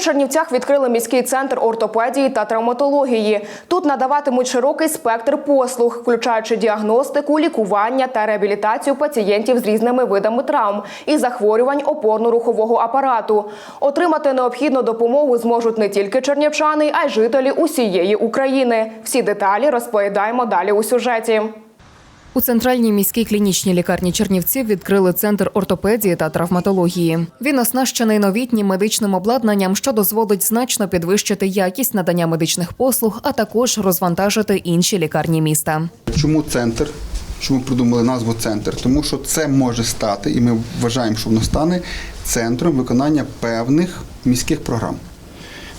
Чернівцях відкрили міський центр ортопедії та травматології. Тут надаватимуть широкий спектр послуг, включаючи діагностику, лікування та реабілітацію пацієнтів з різними видами травм і захворювань опорно-рухового апарату. Отримати необхідну допомогу зможуть не тільки чернівчани, а й жителі усієї України. Всі деталі розповідаємо далі у сюжеті. У центральній міській клінічній лікарні Чернівців відкрили центр ортопедії та травматології. Він оснащений новітнім медичним обладнанням, що дозволить значно підвищити якість надання медичних послуг, а також розвантажити інші лікарні міста. Чому центр? Чому придумали назву центр? Тому що це може стати, і ми вважаємо, що воно стане центром виконання певних міських програм.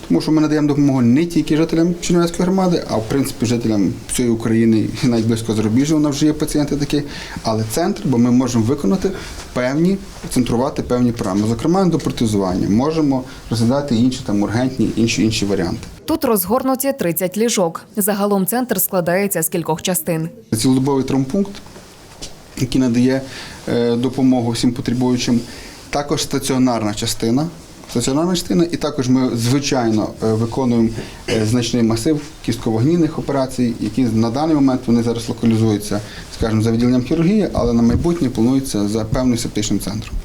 Тому що ми надаємо допомогу не тільки жителям Чернівецької громади, а в принципі жителям всієї України і навіть близько зарубіжжя у нас вже є пацієнти такі, але центр, бо ми можемо виконати певні, центрувати певні програми. Зокрема, до протезування. Можемо розглядати інші там ургентні, інші інші варіанти. Тут розгорнуті 30 ліжок. Загалом центр складається з кількох частин. Цілодобовий травмпункт, який надає е, допомогу всім потребуючим. Також стаціонарна частина. Стаціонарна частина, і також ми звичайно е, виконуємо е, значний масив кістковогнійних операцій, які на даний момент вони зараз локалізуються, скажімо, за відділенням хірургії, але на майбутнє планується за певним септичним центром.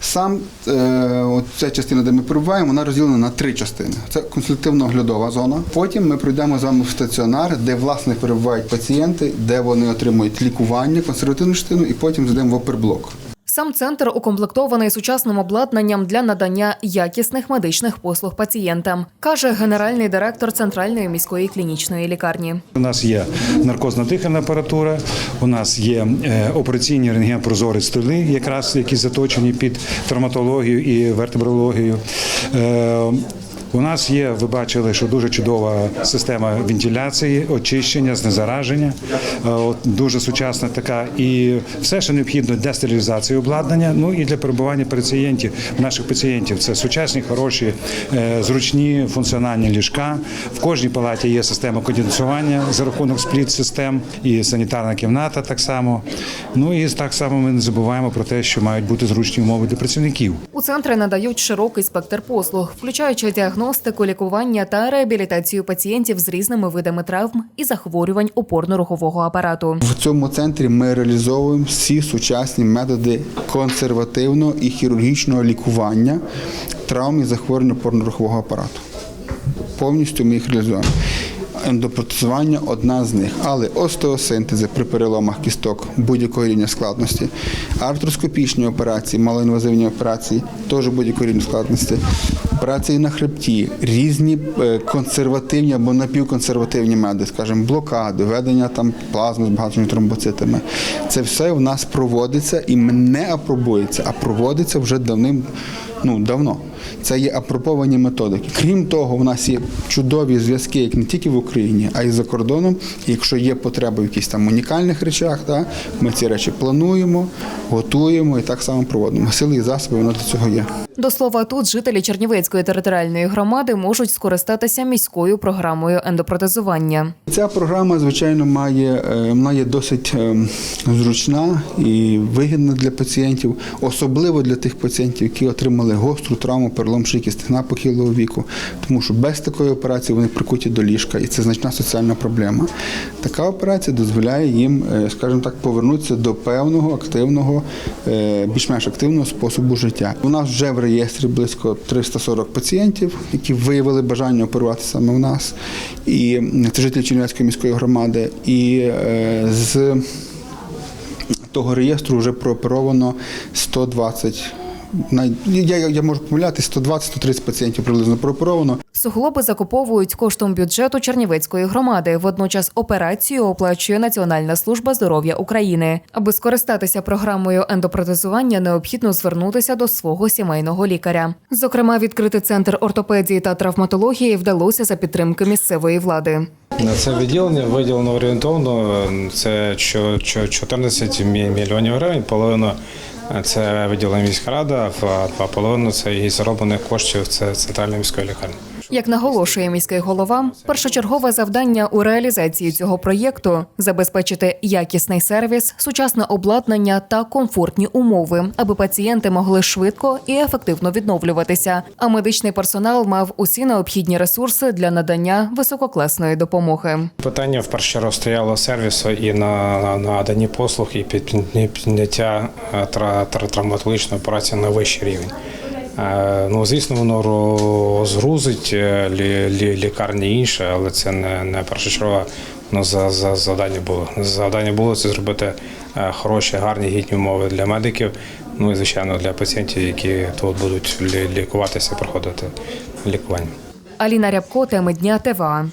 Сам е, ця частина, де ми перебуваємо, вона розділена на три частини. Це консультативно-оглядова зона. Потім ми пройдемо з вами в стаціонар, де власне перебувають пацієнти, де вони отримують лікування, консервативну частину, і потім зайдемо в оперблок. Сам центр укомплектований сучасним обладнанням для надання якісних медичних послуг пацієнтам, каже генеральний директор центральної міської клінічної лікарні. У нас є наркозна дихальна апаратура, у нас є е, операційні рентген-прозорі столи, якраз які заточені під травматологію і вертебрологію. У нас є, ви бачили, що дуже чудова система вентиляції, очищення, знезараження, Е, дуже сучасна така, і все, що необхідно для стерилізації обладнання. Ну і для перебування пацієнтів, наших пацієнтів. Це сучасні, хороші, е, зручні функціональні ліжка. В кожній палаті є система кондиціювання за рахунок спліт-систем і санітарна кімната так само. Ну і так само ми не забуваємо про те, що мають бути зручні умови для працівників. У центрі надають широкий спектр послуг, включаючи діагностику, лікування та реабілітацію пацієнтів з різними видами травм і захворювань опорно-рухового апарату. В цьому центрі ми реалізовуємо всі сучасні методи консервативного і хірургічного лікування травм і захворювань опорно-рухового апарату. Повністю ми їх реалізуємо. Ендопротезування одна з них, але остеосинтези при переломах кісток будь-якого рівня складності, артроскопічні операції, малоінвазивні операції теж будь-якого рівня складності, операції на хребті, різні е, консервативні або напівконсервативні методи, скажімо, блокади, введення там плазми з багатими тромбоцитами. Це все в нас проводиться і не апробується, а проводиться вже давним. Ну, давно. Це є апробовані методики. Крім того, в нас є чудові зв'язки, як не тільки в Україні, а й за кордоном. Якщо є потреба в якихось там унікальних речах, да, ми ці речі плануємо, готуємо і так само проводимо. Сили і засоби воно для цього є. До слова, тут жителі Чернівецької територіальної громади можуть скористатися міською програмою ендопротезування. Ця програма, звичайно, має, е, вона є досить е, зручна і вигідна для пацієнтів, особливо для тих пацієнтів, які отримали гостру травму, перелом шийки стегна похилого віку, тому що без такої операції вони прикуті до ліжка, і це значна соціальна проблема. Така операція дозволяє їм, е, скажімо так, повернутися до певного активного, е, більш-менш активного способу життя. У нас вже в реєстрі близько 340 пацієнтів, які виявили бажання оперувати саме в нас. І це жителі Чернівецької міської громади. І е, з того реєстру вже прооперовано 120 най- я, я, я можу помилятися, 120-130 пацієнтів приблизно прооперовано. Суглоби закуповують коштом бюджету Чернівецької громади. Водночас операцію оплачує Національна служба здоров'я України. Аби скористатися програмою ендопротезування, необхідно звернутися до свого сімейного лікаря. Зокрема, відкрити центр ортопедії та травматології вдалося за підтримки місцевої влади. На це відділення виділено орієнтовно це чо- чо- 14 мільйонів гривень. Половина це виділена міська рада, два половину це і зароблених коштів це центральної міської лікарні. Як наголошує міський голова, першочергове завдання у реалізації цього проєкту забезпечити якісний сервіс, сучасне обладнання та комфортні умови, аби пацієнти могли швидко і ефективно відновлюватися. А медичний персонал мав усі необхідні ресурси для надання висококласної допомоги. Питання в першу стояло сервісу і на, на надані послуг, і підняття- е, тра- тра- травматологічної операції на вищий рівень. Е, Ну, звісно, воно розгрузить е, лі, лі, лікарні інше, але це не, не першочергове ну, за, за завдання було. Завдання було це зробити е, хороші, гарні, гідні умови для медиків, ну і звичайно для пацієнтів, які тут будуть лі- лікуватися, проходити лікування. Аліна Рябко, теми дня ТВА.